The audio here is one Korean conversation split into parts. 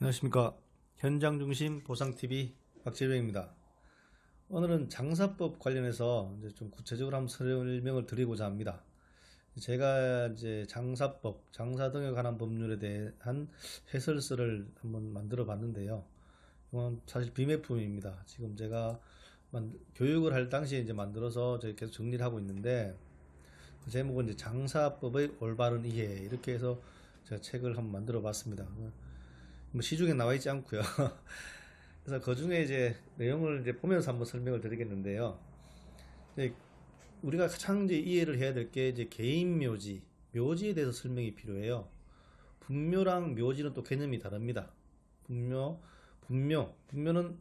안녕하십니까. 현장 중심 보상TV 박재병입니다. 오늘은 장사법 관련해서 이제 좀 구체적으로 한번 설명을 드리고자 합니다. 제가 이제 장사법, 장사 등에 관한 법률에 대한 해설서를 한번 만들어 봤는데요. 이건 사실 비매품입니다. 지금 제가 만- 교육을 할 당시에 이제 만들어서 계속 정리를 하고 있는데 그 제목은 이제 장사법의 올바른 이해 이렇게 해서 제가 책을 한번 만들어 봤습니다. 뭐 시중에 나와 있지 않고요. 그래서 그 중에 이제 내용을 이제 보면서 한번 설명을 드리겠는데요. 우리가 가장 이제 이해를 해야 될 게 이제 개인 묘지, 묘지에 대해서 설명이 필요해요. 분묘랑 묘지는 또 개념이 다릅니다. 분묘, 분묘, 분묘는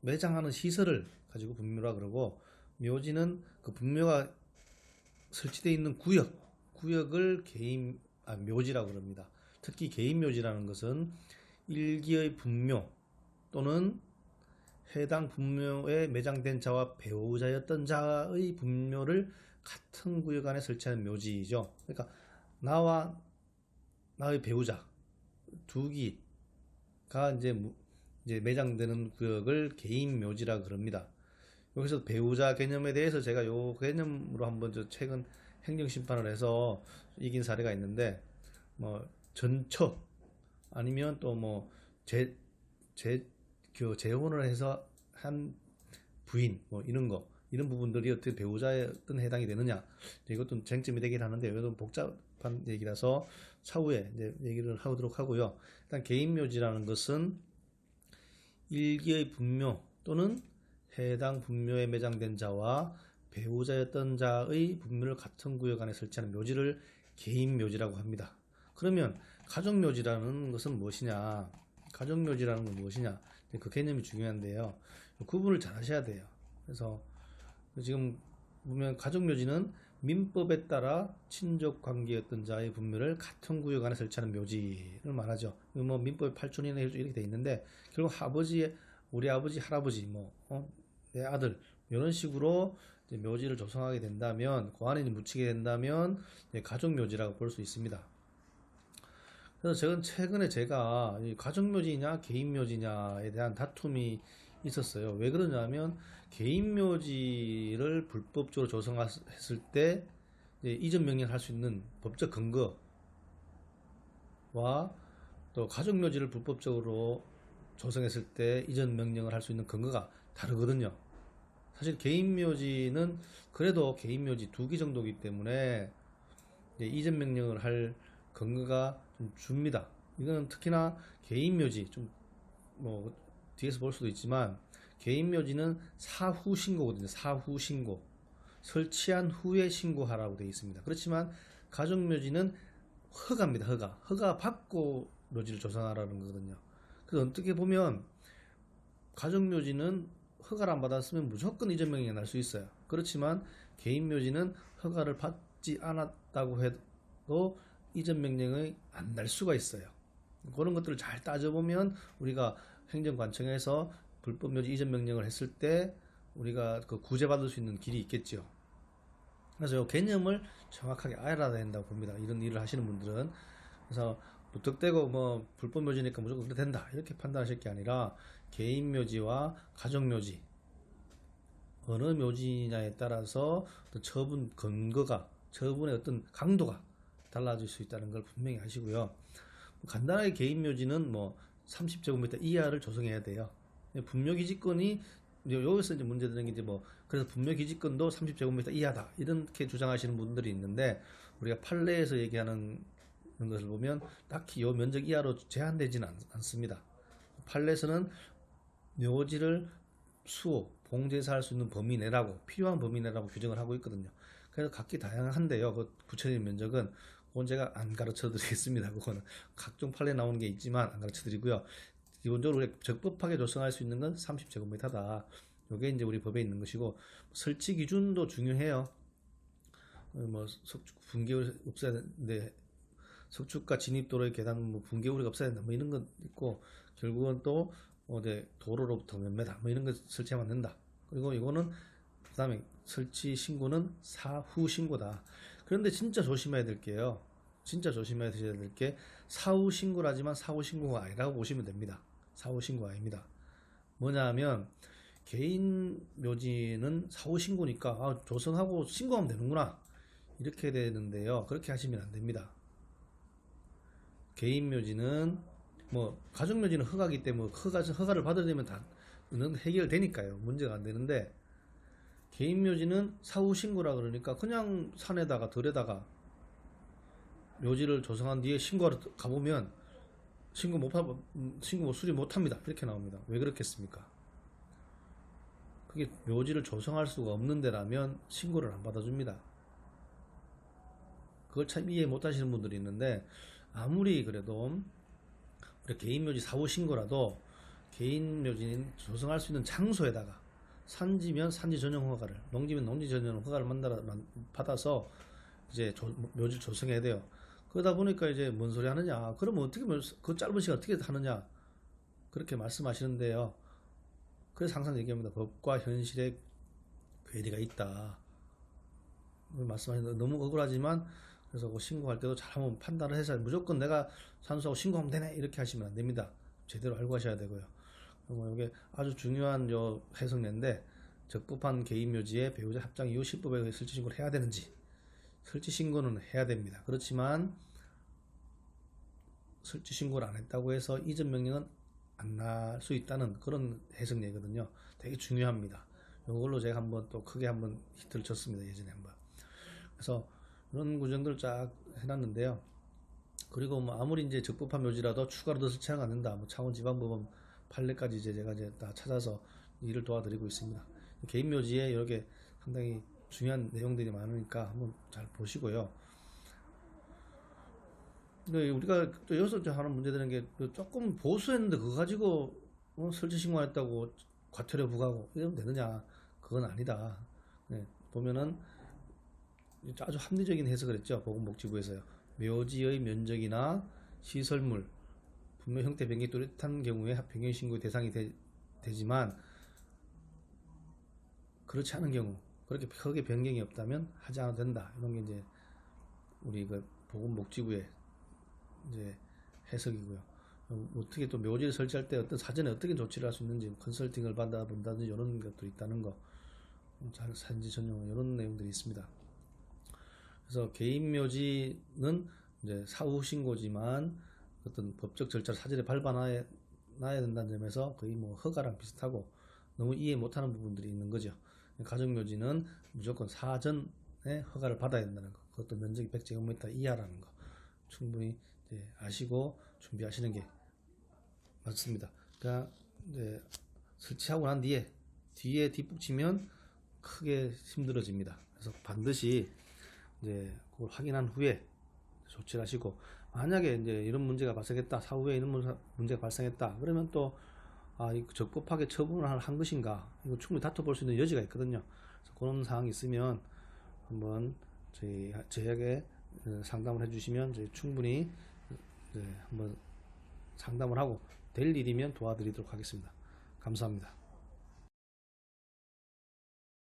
매장하는 시설을 가지고 분묘라 그러고 묘지는 그 분묘가 설치되어 있는 구역, 구역을 개인 아, 묘지라고 그럽니다. 특히 개인 묘지라는 것은 일기의 분묘 또는 해당 분묘에 매장된 자와 배우자였던 자의 분묘를 같은 구역 안에 설치하는 묘지이죠. 그러니까 나와 나의 배우자 두기가 이제 무- 이제 매장되는 구역을 개인 묘지라 그럽니다. 여기서 배우자 개념에 대해서 제가 요 개념으로 한번 저 최근 행정 심판을 해서 이긴 사례가 있는데 뭐 전처 아니면 또 뭐 재, 재, 그 재혼을 해서 한 부인 뭐 이런 거 이런 부분들이 어떻게 배우자에 어떤 해당이 되느냐 이것도 쟁점이 되긴 하는데 이것도 복잡한 얘기라서 차후에 이제 얘기를 하도록 하고요. 일단 개인 묘지라는 것은 일기의 분묘 또는 해당 분묘에 매장된 자와 배우자였던 자의 분묘를 같은 구역 안에 설치하는 묘지를 개인 묘지라고 합니다. 그러면 가족 묘지라는 것은 무엇이냐? 가족 묘지라는 건 무엇이냐? 그 개념이 중요한데요. 구분을 잘 하셔야 돼요. 그래서 지금 보면 가족 묘지는 민법에 따라 친족 관계였던 자의 분묘를 같은 구역 안에 설치하는 묘지를 말하죠. 뭐 민법 8촌이나 이렇게 돼 있는데 결국 아버지 우리 아버지 할아버지 뭐 어? 내 아들 이런 식으로 묘지를 조성하게 된다면 그 안에 이제 묻히게 된다면 가족 묘지라고 볼 수 있습니다. 그래서 저는 최근에 제가 이 가족 묘지냐 개인 묘지냐에 대한 다툼이 있었어요. 왜 그러냐면 개인 묘지를 불법적으로 조성했을 때 이전 명령을 할 수 있는 법적 근거와 또 가족 묘지를 불법적으로 조성했을 때 이전 명령을 할 수 있는 근거가 다르거든요. 사실 개인 묘지는 그래도 개인 묘지 두 개 정도이기 때문에 이전 명령을 할 근거가 좀 줍니다. 이거는 특히나 개인 묘지 좀 뭐 뒤에서 볼 수도 있지만 개인 묘지는 사후 신고거든요. 사후 신고. 설치한 후에 신고하라고 되어 있습니다. 그렇지만 가족 묘지는 허가입니다. 허가. 허가 받고 묘지를 조성하라는 거거든요. 그래서 어떻게 보면 가족 묘지는 허가를 안 받았으면 무조건 이전 명령이 날 수 있어요. 그렇지만 개인 묘지는 허가를 받지 않았다고 해도 이전 명령이 안날 수가 있어요. 그런 것들을 잘 따져보면 우리가 행정관청에서 불법 묘지 이전 명령을 했을 때 우리가 그 구제받을 수 있는 길이 있겠죠. 그래서 이 개념을 정확하게 알아야 된다고 봅니다. 이런 일을 하시는 분들은. 그래서 무턱대고 뭐 불법 묘지니까 무조건 그래 된다. 이렇게 판단하실 게 아니라 개인 묘지와 가족 묘지 어느 묘지냐에 따라서 처분 근거가 처분의 어떤 강도가 달라질 수 있다는 걸 분명히 아시고요. 간단하게 개인 묘지는 뭐 30제곱미터 이하를 조성해야 돼요. 분묘 기지권이 이제 여기서 이제 문제되는 게 이제 뭐 그래서 분묘 기지권도 30제곱미터 이하다 이렇게 주장하시는 분들이 있는데 우리가 판례에서 얘기하는 것을 보면 딱히 요 면적 이하로 제한되지는 않, 않습니다. 판례에서는 묘지를 수호, 봉제사할 수 있는 범위 내라고 필요한 범위 내라고 규정을 하고 있거든요. 그래서 각기 다양한데요. 그 구체적인 면적은 그건 제가 안 가르쳐 드리겠습니다. 그거는 각종 판례 나오는 게 있지만 안 가르쳐 드리고요. 기본적으로 우리가 적법하게 조성할 수 있는 건 30제곱미터다. 요게 이제 우리 법에 있는 것이고 설치 기준도 중요해요. 어, 뭐 석축 붕괴 없어야 되는데 석축과 진입도로의 계단 뭐 우리가 없어야 된다. 뭐 이런 것 있고 결국은 또 어제 도로로부터 몇 메다 뭐 이런 거 설치하면 안 된다. 그리고 이거는 그다음에 설치 신고는 사후 신고다. 그런데 진짜 조심해야 될 게요. 진짜 조심해야 될 게 사후 신고라지만 사후 신고가 아니라고 보시면 됩니다. 사후 신고가 아닙니다. 뭐냐면 개인 묘지는 사후 신고니까 아, 조성하고 신고하면 되는구나 이렇게 되는데요. 그렇게 하시면 안 됩니다. 개인 묘지는 뭐 가족 묘지는 허가기 때문에 허가 허가를 받으려면 다는 해결되니까요. 문제가 안 되는데 개인 묘지는 사후 신고라 그러니까 그냥 산에다가 들에다가 묘지를 조성한 뒤에 신고하러 가보면 신고 못 신고 못 수리 못 합니다. 이렇게 나옵니다. 왜 그렇겠습니까? 그게 묘지를 조성할 수가 없는 데라면 신고를 안 받아줍니다. 그걸 참 이해 못 하시는 분들이 있는데 아무리 그래도 개인 묘지 사후 신고라도 개인 묘지는 조성할 수 있는 장소에다가 산지면 산지 전용 허가를, 농지면 농지 전용 허가를 만들어 만- 받아서 이제 조- 묘지를 조성해야 돼요. 그러다 보니까 이제 뭔 소리 하느냐? 그러면 어떻게 묘- 그 짧은 시간 어떻게 하느냐? 그렇게 말씀하시는데요. 그래서 항상 얘기합니다. 법과 현실에 괴리가 있다. 말씀하시는 너무 억울하지만 그래서 그 신고할 때도 잘 한번 판단을 해서 무조건 내가 산수하고 신고하면 되네 이렇게 하시면 안 됩니다. 제대로 알고 하셔야 되고요. 그리고 이게 아주 중요한 요 해석례인데 적법한 개인 묘지에 배우자 합장 이후 시법에 의해 설치 신고를 해야 되는지 설치 신고는 해야 됩니다. 그렇지만 설치 신고를 안 했다고 해서 이전 명령은 안 날 수 있다는 그런 해석례거든요. 되게 중요합니다. 이걸로 제가 한번 또 크게 한번 히트를 쳤습니다. 예전에 한번. 그래서 이런 구정들 쫙 해놨는데요. 그리고 뭐 아무리 이제 적법한 묘지라도 추가로 더 설치하면 안 된다. 뭐 창원 지방법원 판례까지 이제 제가 이제 다 찾아서 일을 도와드리고 있습니다. 개인 묘지에 이렇게 상당히 중요한 내용들이 많으니까 한번 잘 보시고요. 우리가 또 여기서 좀 하는 문제되는 게그 조금 보수했는데 그거 가지고 어, 설치 신고했다고 과태료 부과하고 이러면 되느냐? 그건 아니다. 네, 보면은 아주 합리적인 해석을 했죠. 보건복지부에서요. 묘지의 면적이나 시설물, 분명 형태 변경이 뚜렷한 경우에 변경 신고 대상이 되, 되지만 그렇지 않은 경우 그렇게 크게 변경이 없다면 하지 않아도 된다. 이런 게 이제 우리 그 보건 복지부의 이제 해석이고요. 어, 어떻게 또 묘지를 설치할 때 어떤 사전에 어떻게 조치를 할 수 있는지 컨설팅을 받아본다든지 이런 것도 있다는 거, 음, 잘 산지 전용 이런 내용들이 있습니다. 그래서 개인 묘지는 이제 사후 신고지만 어떤 법적 절차를 사전에 밟아놔야 놔야 된다는 점에서 거의 뭐 허가랑 비슷하고 너무 이해 못하는 부분들이 있는 거죠. 가족 묘지는 무조건 사전에 허가를 받아야 된다는 거. 그것도 면적이 100제곱미터 이하라는 거. 충분히 아시고 준비하시는 게 맞습니다. 그러니까 설치하고 난 뒤에 뒤에 뒷북치면 크게 힘들어집니다. 그래서 반드시 이제 그걸 확인한 후에 조치를 하시고 만약에 이제 이런 문제가 발생했다 사후에 이런 문제가 발생했다 그러면 또 아, 이 적법하게 처분을 한 것인가 이거 충분히 다퉈볼 수 있는 여지가 있거든요. 그래서 그런 사항이 있으면 한번 저희 저희에게 어, 상담을 해주시면 저희 충분히 이제 한번 상담을 하고 될 일이면 도와드리도록 하겠습니다. 감사합니다.